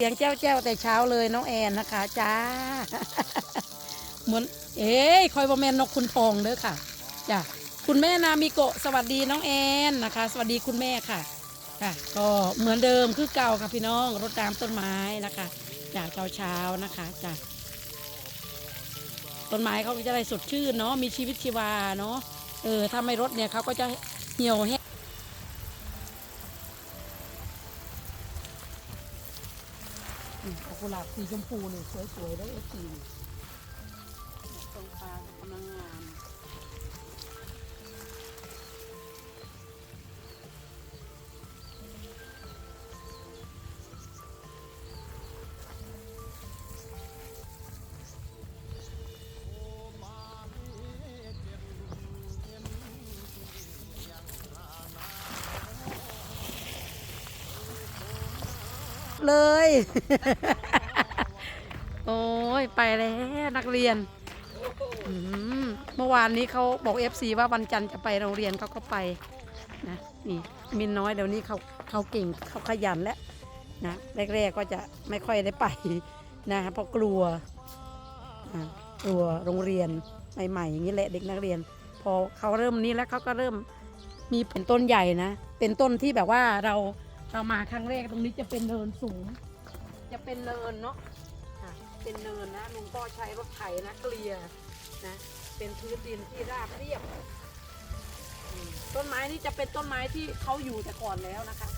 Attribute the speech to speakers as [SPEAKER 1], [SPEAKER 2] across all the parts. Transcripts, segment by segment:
[SPEAKER 1] เสียงแจ้วแจ้วแต่เช้าเลยน้องแอนนะคะจ้าเหมือนเอ้ยคอยบอแมนนกคุณทองเด้อค่ะจ้ะคุณแม่นามิโกะสวัสดีน้องแอนนะคะ สวัสดีคุณแม่ค่ะค่ะ ก็เหมือนเดิมคือเก่าค่ะพี่น้องรดน้ำต้นไม้นะคะจาเช้าเช้านะคะจ้ะต้นไม้เขาก็จะได้สดชื่นเนาะมีชีวิตชีวาเนาะเออถ้าไม่รดเนี่ยเขาก็จะเหี่ยวแห้ง หลาบสีชมพูนี่สวยๆได้เอฟซีตรงกลางกำลังงามเลย โอ้ยไปแล้วนักเรียนเมื่อวานนี้เขาบอกเอฟซีว่าวันจันทร์จะไปโรงเรียนเขาก็ไปนะนี่มินน้อยเดี๋ยวนี้เขาเขาเก่งเขาขยันแล้วนะแรกๆก็จะไม่ค่อยได้ไปนะเพราะกลัวกลัวโรงเรียนใหม่ๆอย่างนี้แหละเด็กนักเรียน พอเขาเริ่มนี้แล้วเขาก็เริ่มมีเป็นต้นใหญ่นะ เป็นต้นที่แบบว่าเราเรามาครั้งแรกตรงนี้จะเป็นเนินสูง จะเป็นเนินเนาะ เป็นเนินนะลุงก็ใช้รถไถนะเกลียนะ เป็นพื้นดินที่ราบเรียบ ต้นไม้นี่จะเป็นต้นไม้ที่เขาอยู่แต่ก่อนแล้วนะคะ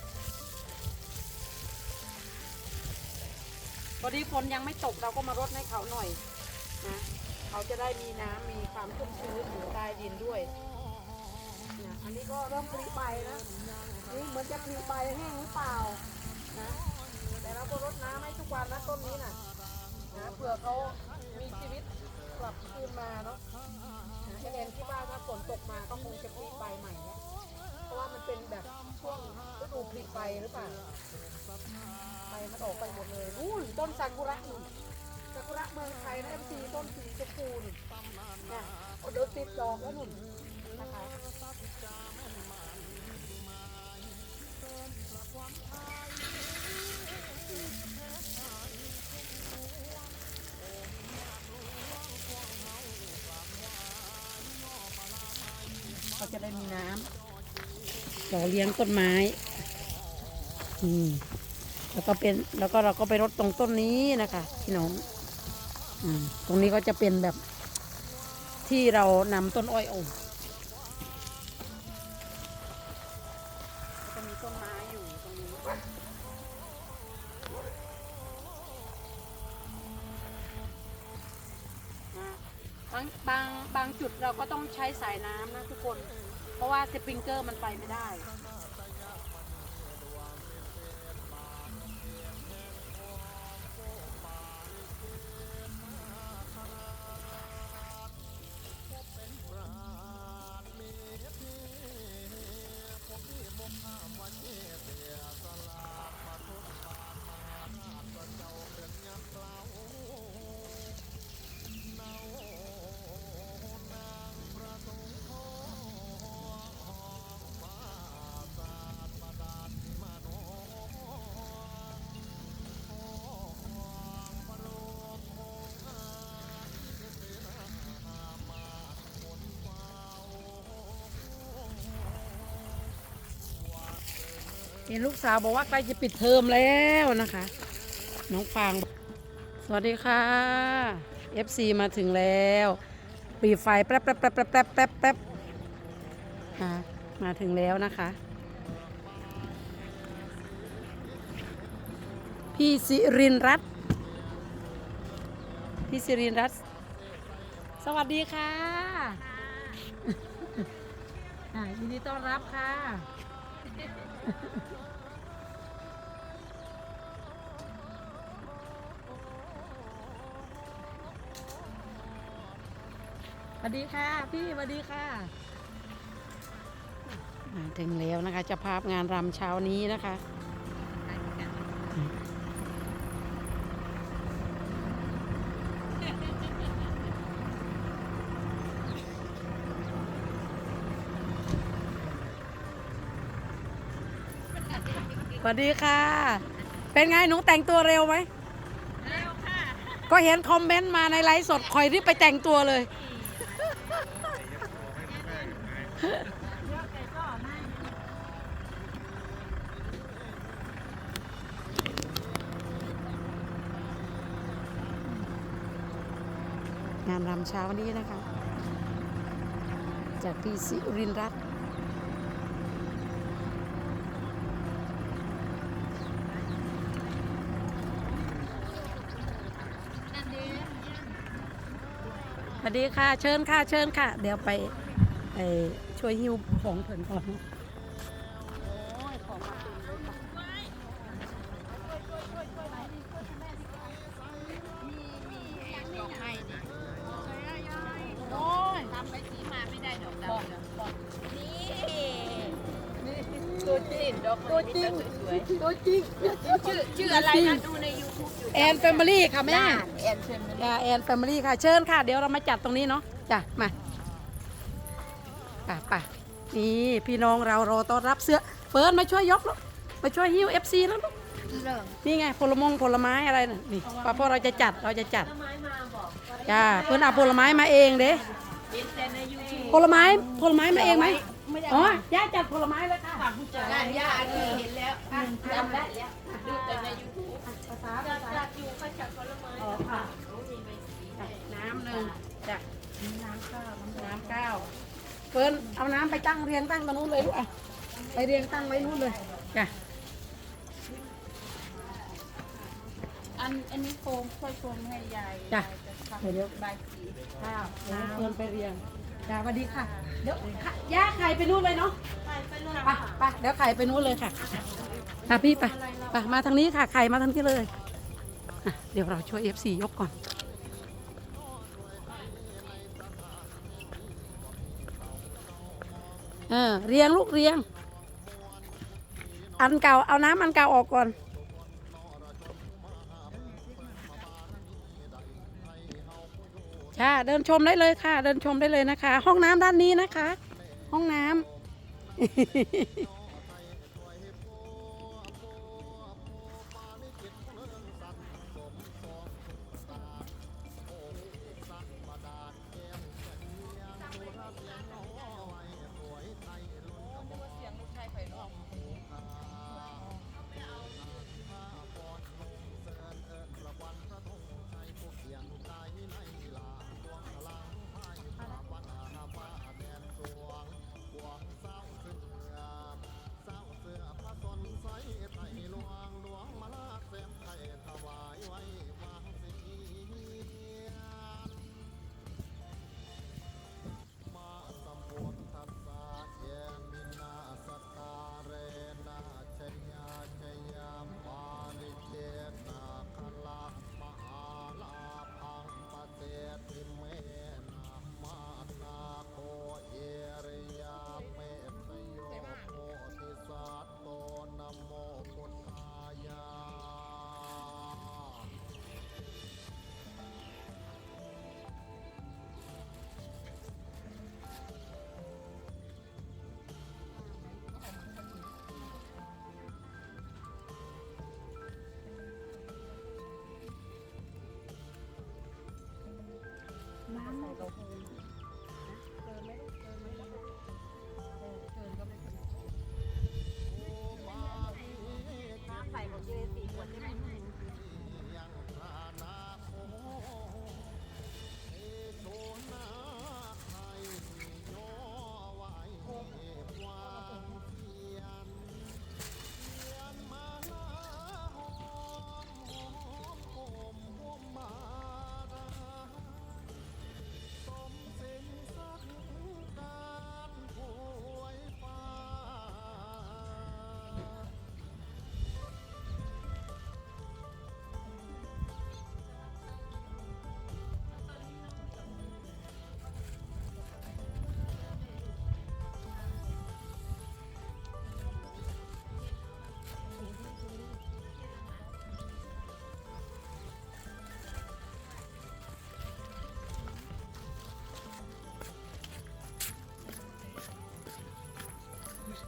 [SPEAKER 1] พอดีฝนยังไม่ตกเราก็มารดให้เขาหน่อยนะเขาจะได้มีน้ำมีความชุ่มชื้นอยู่ใต้ดินด้วยนะอันนี้ก็เริ่มผลิใบนะนี่เหมือนจะผลิใบแห้งหรือเปล่านะแต่เราก็รดน้ำให้ทุกวันนะต้นนี้น่ะ นะเผื่อเขามีชีวิตกลับคืนมาเนาะนะไอแอนคิดว่าถ้าฝนตกมาก็คงจะผลิใบใหม่แล้วเพราะว่ามันเป็นแบบช่วงฤดูผลิใบหรือเปล่าใบมันออกไปหมดเลยนู่นต้นซากุระนู่ซากุระเมืองไทยนะเอ็มซีต้นสีชมพูนี่นะเอเดี๋ยวติดดอกแล้วหนุ่นนะคะ มีน้ำหล่อเลี้ยงต้นไม้อืมแล้วก็เป็นแล้วก็เราก็ไปรดตรงต้นนี้นะคะพี่น้องอืมตรงนี้ก็จะเป็นแบบ ที่เรานำต้นอ้อยอมจะมีต้นไม้อยู่ตรงนี้นะบางบางบางจุดเราก็ต้องใช้สายน้ำนะทุกคน เพราะว่าสปริงเกอร์มันไปไม่ได้ เห็นลูกสาวบอกว่าใกล้จะปิดเทอมแล้วนะคะ น้องฟาง สวัสดีค่ะ FC มาถึงแล้วปีไฟแป๊บแป๊บแป๊บแป๊บแป๊บแป๊บแป๊บมาถึงแล้วนะคะ พี่สิรินรัตน์พี่สิรินรัตน์สวัสดีค่ะยินดีต้อนรับค่ะ สวัสดีค่ะ พี่สวัสดีค่ะมาถึงแล้วนะคะจะภาพงานรำเช้านี้นะคะสวัสดีค่ะ เป็นไงหนูแต่งตัวเร็วไหม
[SPEAKER 2] เร็วค่ะ
[SPEAKER 1] ก็เห็นคอมเมนต์มาในไลฟ์สดคอยรีบไปแต่งตัวเลย งานรำเช้านี้นะคะ จากพี่สิรินรัตน์สวัสดีค่ะ เชิญค่ะ เชิญค่ะ เดี๋ยวไปไป ช่วยหิ้วของเถินก่อน
[SPEAKER 2] ทำไปสีมาไม่ได้ดอกดาวน์นี่ตัวจริงตัวจริง
[SPEAKER 1] ตัวจริง
[SPEAKER 2] ชื่อชื่ออะไรนะดูใน YouTube
[SPEAKER 1] แอนแฟมิลี่ค่ะแม่
[SPEAKER 2] แอน
[SPEAKER 1] แอนแฟมิลี่ค่ะเชิญค่ะ เดี๋ยวเรามาจัดตรงนี้เนาะจ้ะมา ป่ะป่ะนี่พี่น้องเรารอต้อนรับเสื้อเฟิร์นมาช่วยยกลูกมาช่วยหิ้วเอฟซีแล้วลูก
[SPEAKER 2] เริ่ม
[SPEAKER 1] นี่ไงผลมงผลไม้อะไรน่ะนี่พอพอเราจะจัดเราจะจัด
[SPEAKER 2] ไม้มาบอก
[SPEAKER 1] จ้าเฟิร์นเอาผลไม้มาเองเด้
[SPEAKER 2] เห็นแต่ใน YouTube
[SPEAKER 1] ผลไม้ผลไม้มาเองไหมอ๋อย่าจัดผลไม้เลยค่ะ
[SPEAKER 2] งานย่าอันนี้เห็นแล้วจำได้แล้วดูแต่ใน YouTube
[SPEAKER 1] ภาษา
[SPEAKER 2] จัดจัดอยู่ก็จัดผลไม้
[SPEAKER 1] อ๋อค่ะ
[SPEAKER 2] มีใบสี
[SPEAKER 1] น้ำหนึ่งจ้ะ
[SPEAKER 2] น้ำข้าว
[SPEAKER 1] น้ำเก้า เฟิร์นเอาน้ำไปตั้งเรียงตั้งตรงนู้นเลยลูกอะไปเรียงตั้งไว้นู้นเลยจ้ะ
[SPEAKER 2] อันอันนี้โฟมค่อยโฟมให้ยาย
[SPEAKER 1] จ้ะ
[SPEAKER 2] ทำ
[SPEAKER 1] เดี๋ยวเดี๋ยว
[SPEAKER 2] ใบสี
[SPEAKER 1] ข้าวเดี๋ยวเฟิร์นไปเรียงจ้ะสวัสดีค่ะ เดี๋ยวค่ะย่าไข่ไปนู้นเลยเนาะ
[SPEAKER 2] ไปไปเลย
[SPEAKER 1] ไปไปเดี๋ยวไข่ไปนู้นเลยค่ะค่ะพี่ไปไปมาทางนี้ค่ะไข่มาทางที่เลยอะเดี๋ยวเราช่วยเอฟซียกก่อน เออเรียงลูกเรียง อันเก่าเอาน้ำอันเก่าออกก่อน ค่ะ เดินชมได้เลยค่ะ เดินชมได้เลยนะคะ ห้องน้ำด้านนี้นะคะ ห้องน้ำ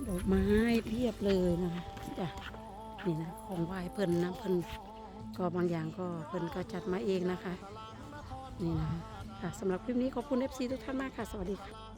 [SPEAKER 1] ดอกไม้เพียบเลยนะคะจ้ะนี่นะของไหว้เพิ่นนะเพิ่นก็บางอย่างก็เพิ่นก็จัดมาเองนะคะ นี่นะคะค่ะสำหรับคลิปนี้ขอบคุณ FC ทุกท่านมากค่ะ สวัสดีค่ะ